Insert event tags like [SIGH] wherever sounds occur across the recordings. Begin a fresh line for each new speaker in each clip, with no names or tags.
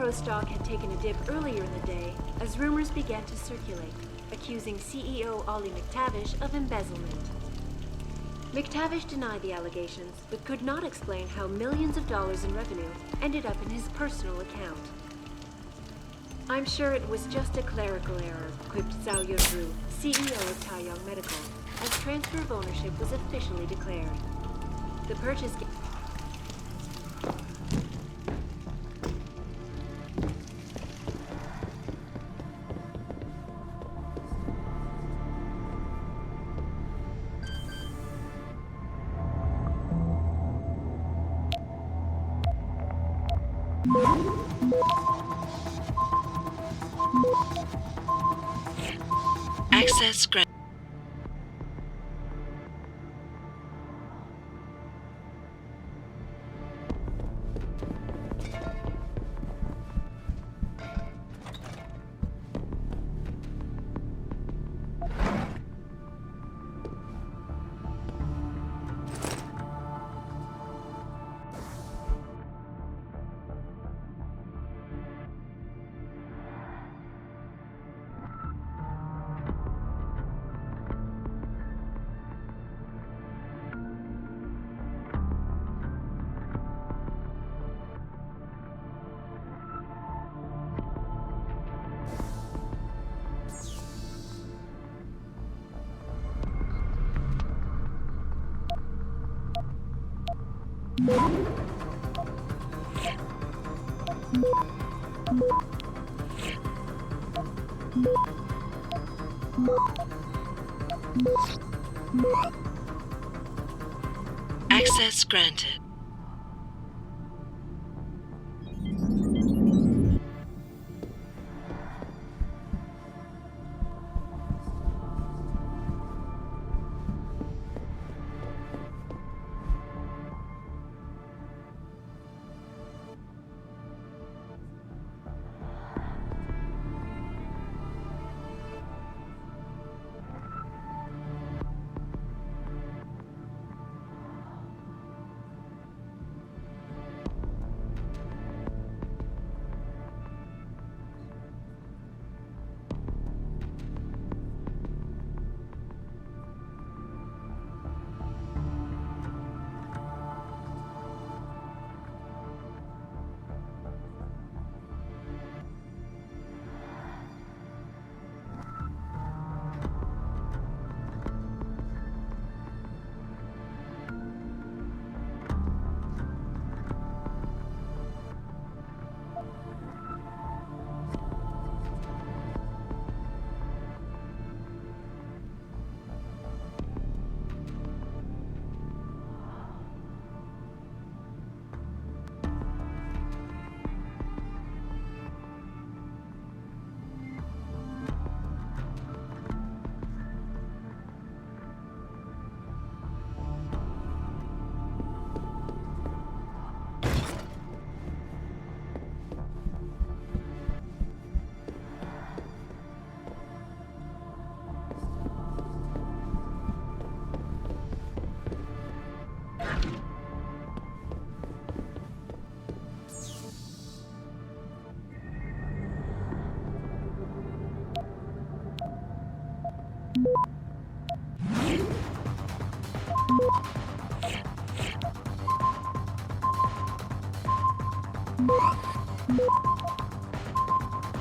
Enpro stock had taken a dip earlier in the day as rumors began to circulate, accusing CEO Ollie McTavish of embezzlement. McTavish denied the allegations, but could not explain how millions of dollars in revenue ended up in his personal account. I'm sure it was just a clerical error, quipped Zhao Yunru, CEO of Taiyang Medical, as transfer of ownership was officially declared. The purchase.
Access granted.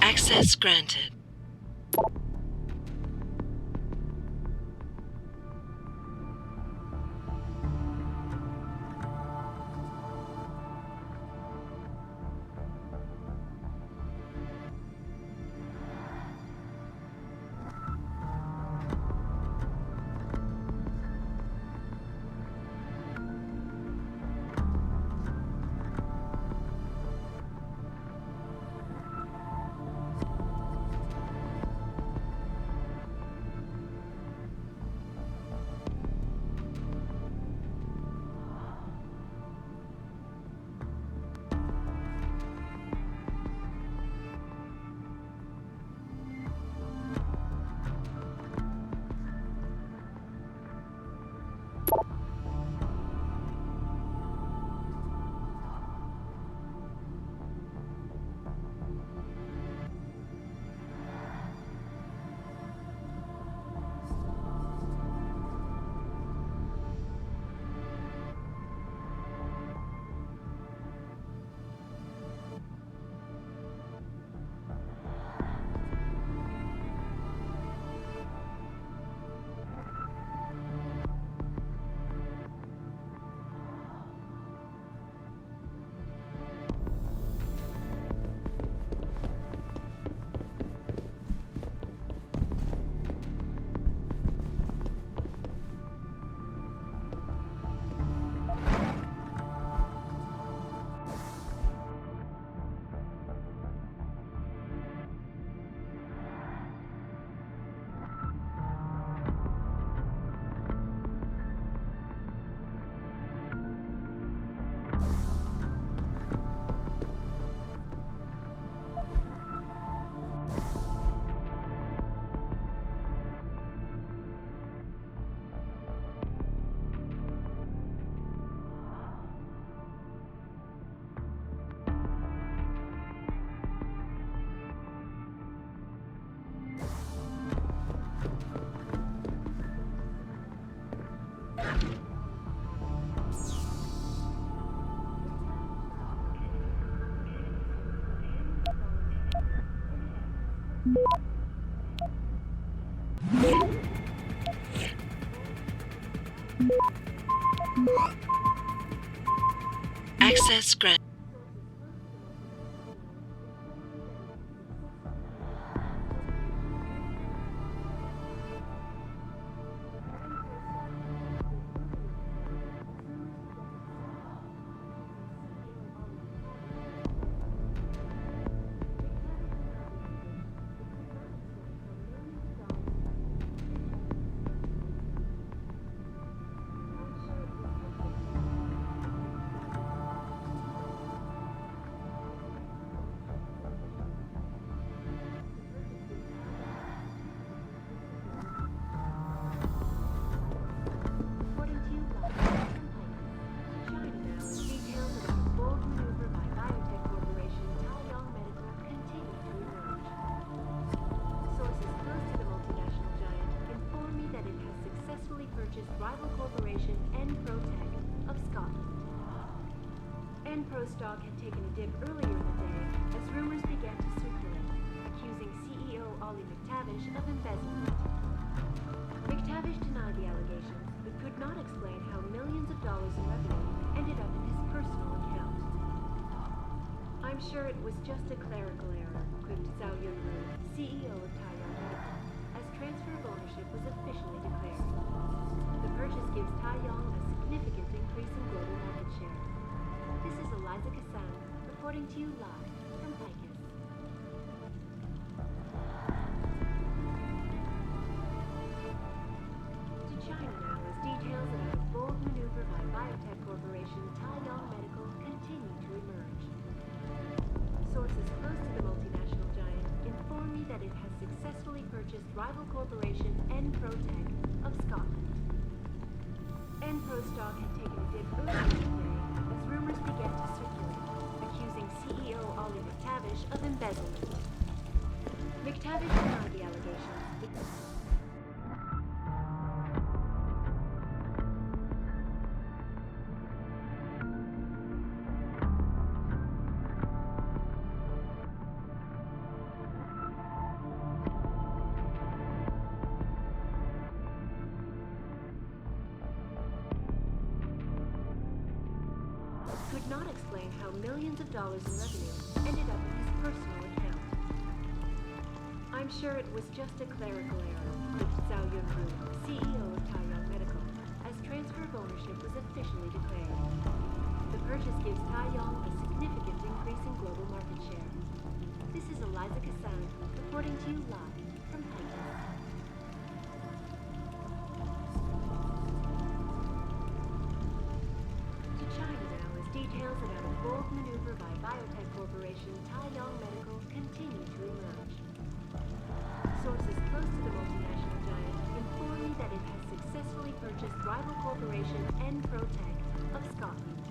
Access granted. Access granted.
Dip earlier in the day as rumors began to circulate, accusing CEO Ollie McTavish of embezzlement. McTavish denied the allegations, but could not explain how millions of dollars in revenue ended up in his personal account. I'm sure it was just a clerical error, quipped Zhao Yunru, CEO of Medical, as transfer of ownership was officially declared. The purchase gives Taiyang a significant increase in global market share. This is Eliza Kassan, reporting to you live from Picus. To China now as details about a bold maneuver by biotech corporation Taiyang Medical continue to emerge. Sources close to the multinational giant inform me that it has successfully purchased rival corporation Enprotech of Scotland. Enpro stock had taken a dip earlier Embezzlement. McTavish denied the allegations, could not explain how millions of dollars in revenue sure it was just a clerical error, Zhao Yunru, CEO of Taiyang Medical, as transfer of ownership was officially declared. The purchase gives Taiyang a significant increase in global market share. This is Eliza Kassan, reporting to you live from Picus. To China now as details about a bold maneuver by biotech corporation Taiyang Medical continue to emerge. Sources close to the multinational giant inform me that it has successfully purchased rival corporation Enprotech of Scotland.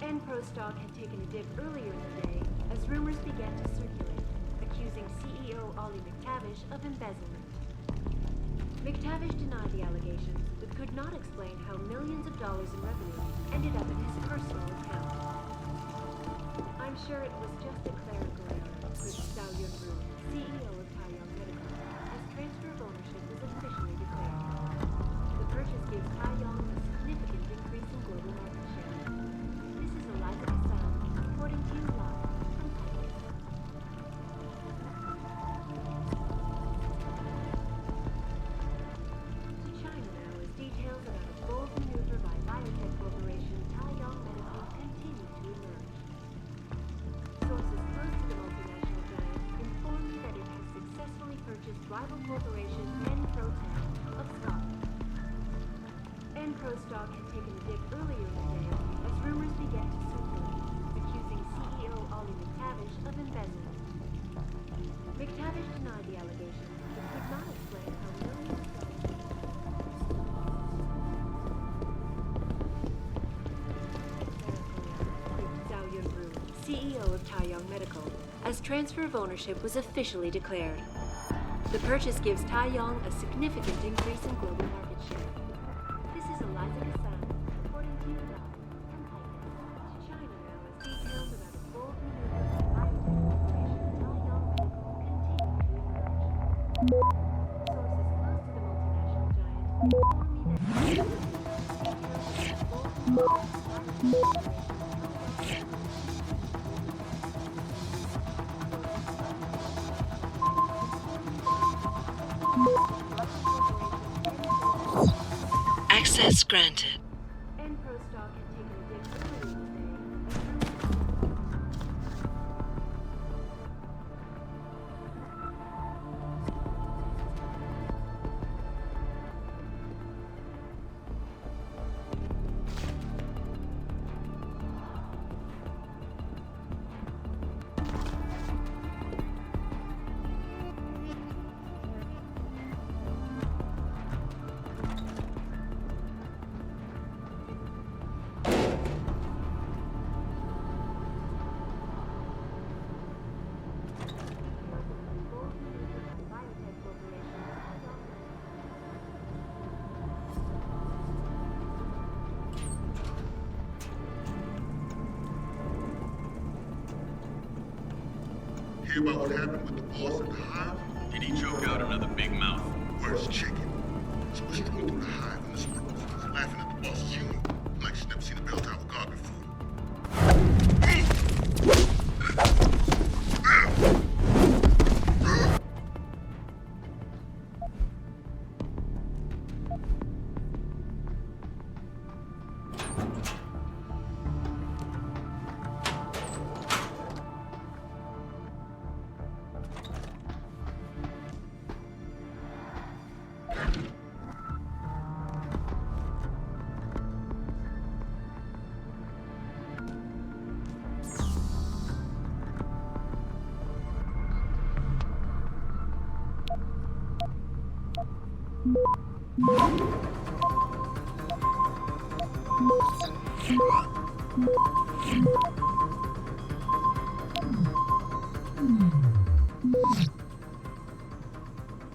Enpro stock had taken a dip earlier in the day as rumors began to circulate, accusing CEO Ollie McTavish of embezzlement. McTavish denied the allegations, but could not explain how millions of dollars in revenue ended up in his personal account. I'm sure it was just a clerical error, quipped Zhao Yunru, CEO Purchase As transfer of ownership was officially declared. The purchase gives Taiyang a significant increase in global market
Access granted.
Hear about what happened with the boss at the hive?
Did he choke out another big mouth?
Where's chicken? So we're strolling through the hive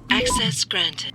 Access granted.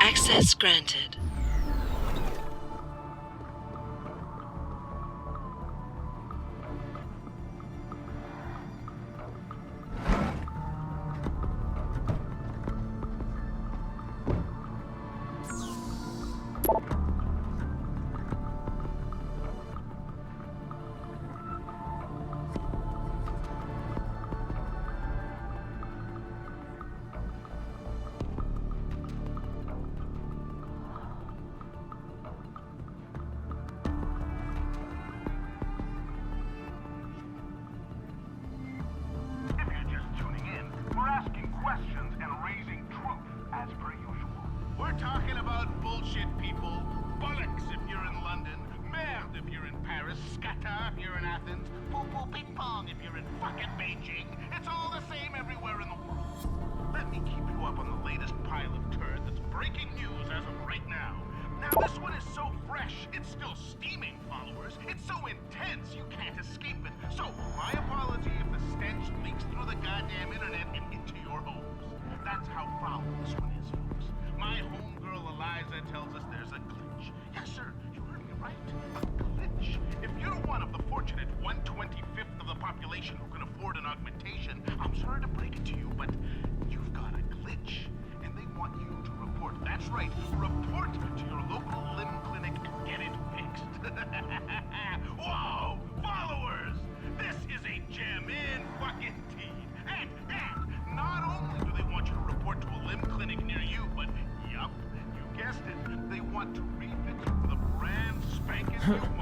Access granted.
Intense you can't escape it. So, my apology if the stench leaks through the goddamn internet and into your homes. That's how foul this one is, folks. My homegirl Eliza tells us there's a glitch. Yes, sir, you heard me right. A glitch. If you're one of the fortunate 125th of the population who can afford an augmentation, I'm sorry to break it to you, but you've got a glitch. And they want you to report. That's right, report to your local Huh. [LAUGHS]